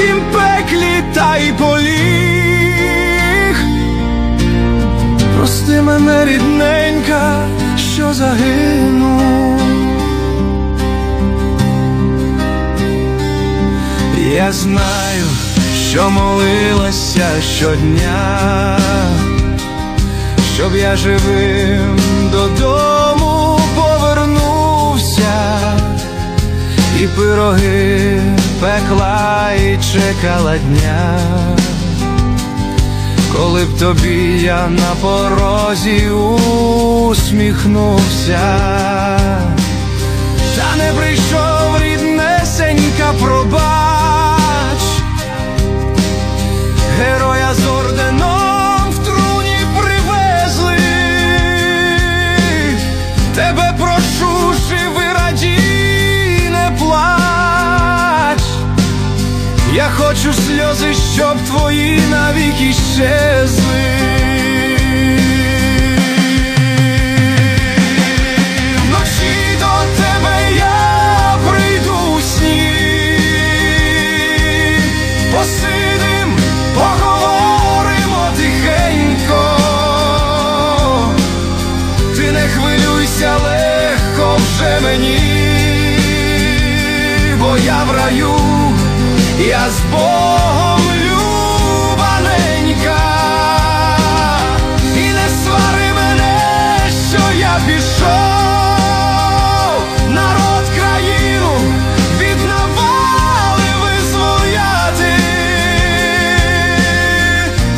тім пеклі та й поліг. Прости мене, рідненька, що загинув. Я знаю, що молилася щодня, щоб я живим додому повернувся, і пироги пекла і чекала дня, коли б тобі я на порозі усміхнувся, та не прийшов ріднесенька пробач, героя з орденом в труні привезли. Тебе прошу, живи радій, Я хочу сльози, щоб твої навіки щезли. Вночі до тебе я прийду сні, посидим, поговоримо тихенько. Ти не хвилюйся, легко вже мені, бо я в раю, я з Богом любаненька, і не свари мене, що я пішов, народ країну від визволяти,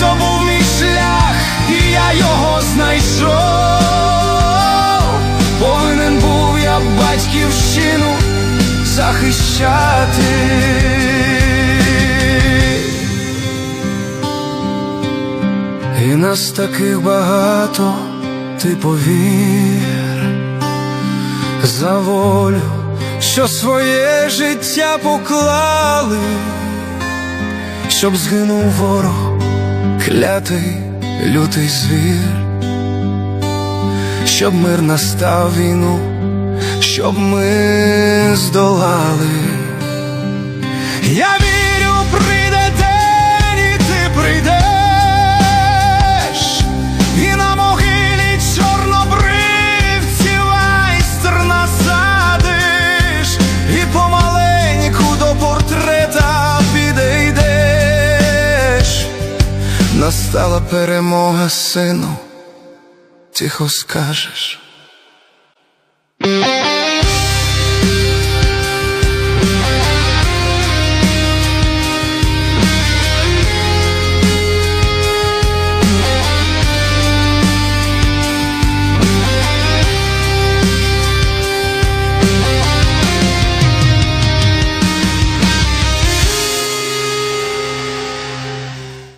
то мій шлях, і я його знайшов. Повинен був я батьківщину захищати. Нас таких багато, ти повір, за волю, що своє життя поклали, щоб згинув ворог, клятий лютий звір, щоб мир настав війну, щоб ми здолали. Настала перемога, сину, тихо скажеш.